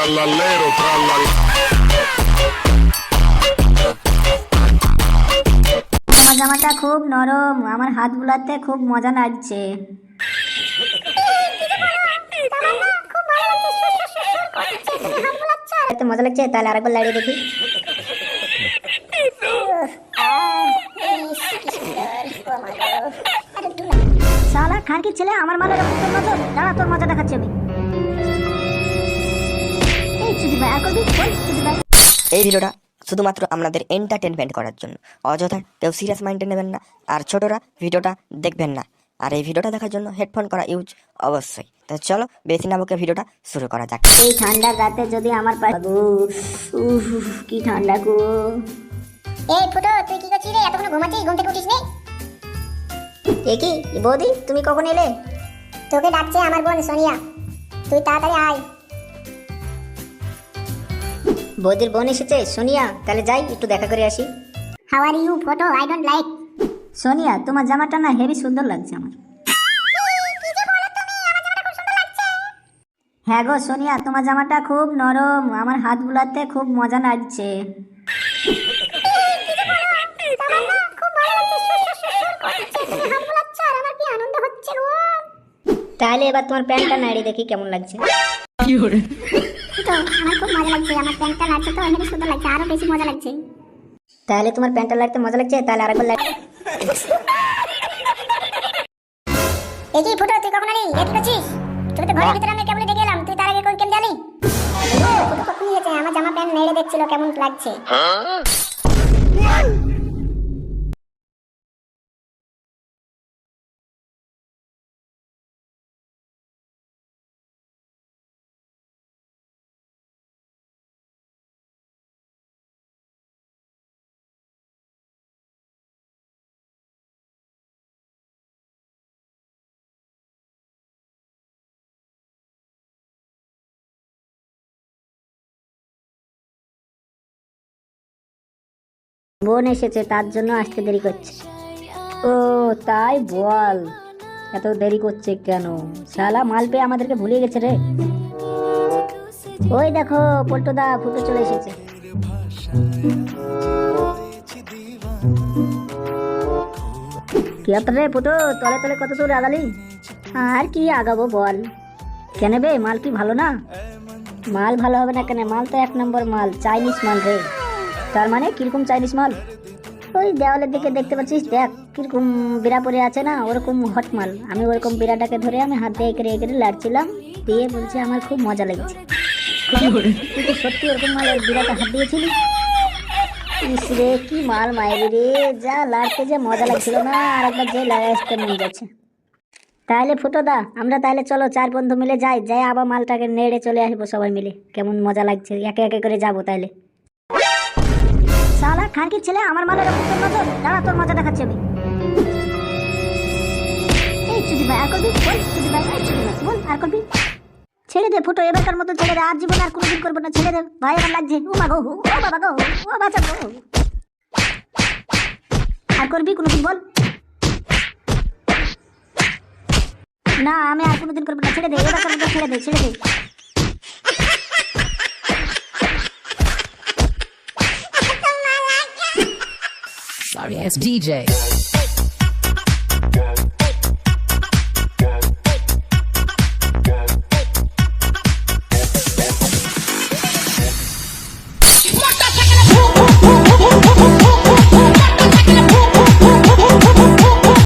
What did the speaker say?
trallalero, trallal. আমার জামাটা খুব নরম আমার হাত বুলাতে খুব মজা লাগছে এত মজা লাগছে তাহলে আরেকবার লাগিয়ে দেখি শালা খানকির ছেলে আমার মালের তোর দাঁড়া তোর মজা দেখাচ্ছি আমি এই ভিডিওটা শুধুমাত্র আপনাদের এন্টারটেনমেন্ট করার জন্য। অযথা কেউ সিরিয়াস মাইন্ডে নেবেন না আর ছোটরা ভিডিওটা দেখবেন না। আর এই ভিডিওটা দেখার জন্য হেডফোন করা ইউজ অবশ্যই। তো চলো বেশি না বকে ভিডিওটা শুরু করা যাক। এই ঠান্ডার রাতে যদি আমার উফ কি ঠান্ডা গো। এই ফুটো তুই কি করছিস রে? এতক্ষণ ঘুমাচ্ছিস? ঘুম থেকে উঠিস নি এ কি? বৌদি তুমি কখন এলে? তোকে ডাকছে আমার বোন সোনিয়া। তুই তাড়াতাড়ি আয়। বৌদির বোন এসেছে সোনিয়া তাহলে যাই একটু দেখা করে আসি। How are you photo I don't like Sonia তোমার জামাটা না হেভি সুন্দর লাগছে আমার। হ্যাঁ গো সোনিয়া তোমার জামাটা খুব নরম আমার হাত বুলাতে খুব মজা লাগছে। তাহলে এবার তোমার প্যান্টটা নাড়িয়ে দেখি কেমন লাগছে। তো আমার খুব মজা লাগছে আমার প্যান্টটা লাগছে তো হেবি সুন্দর লাগছে আরও বেশি মজা লাগছে। তাহলে তোমার প্যান্টটা লাগতে মজা লাগছে তাহলে আরেকবার লাগ এই কি ফুটো তুই কখন এলি? এ কি করছিস তুই তো ঘরের ভিতরে আমি কেবল দেখে এলাম? তুই তার আগে কোন কেমন জানি? ফুটো কখন গেছে আমার জামা প্যান্ট নেড়ে দেখছিল কেমন লাগছে? বোন এসেছে, তার জন্য আসতে দেরি করছে। ও, তাই বল। এত দেরি করছে কেন? শালা মাল পেয়ে আমাদেরকে ভুলে গেছে রে। ওই দেখো, পল্টুদা ফুটে চলে এসেছে। কি রে ফুটো তলে তলে কত দূর আগালি? আর কি আগাবো বল। কেন বে, মাল কি ভালো না? মাল ভালো হবে না কেন? মাল তো এক নম্বর মাল, চাইনিজ মাল রে। তার মানে কীরকম চাইনিজ মাল? ওই দেওয়ালের দিকে দেখতে পাচ্ছিস দেখ কীরকম বিড়া পরে আছে না ওরকম হট মাল। আমি ওরকম বিড়াটাকে ধরে আমি হাত দিয়ে একেরে একেরে লাড়ছিলাম দিয়ে বলছে আমার খুব মজা লেগেছে। তুই তো সত্যি ওরকম মাল বিড়াটা হাত দিয়েছিলি? ইস রে কি মাল মায়েরি রে যা লাড়তে যে মজা লাগছিল না আর একবার যে লাগাই আসতে মন যাচ্ছে। তাহলে ফুটো দা আমরা তাহলে চলো চার বন্ধু মিলে যাই যাই আবার মালটাকে নেড়ে চলে আসব সবাই মিলে। কেমন মজা লাগছে একে একে করে যাব তাহলে শালা খানকির ছেলে, আমার মালের উপর তোর নজর? দাঁড়া, তোর মজা দেখাচ্ছি আমি। এই বল আর করবি ছেড়ে দে ফুটো এবারকার মতো ছেড়ে দে আর জীবনে আর কোনোদিন করব না। ছেড়ে দে ভাই আমার লাগছে। ও মা গো, ও বাবা গো, ও বাচ্চা গো। আর করবি কোনোদিন, বল। না, আমি আর কোনোদিন করব না। ছেড়ে দে, এবারকার মতো ছেড়ে দে ছেড়ে দে। DJ.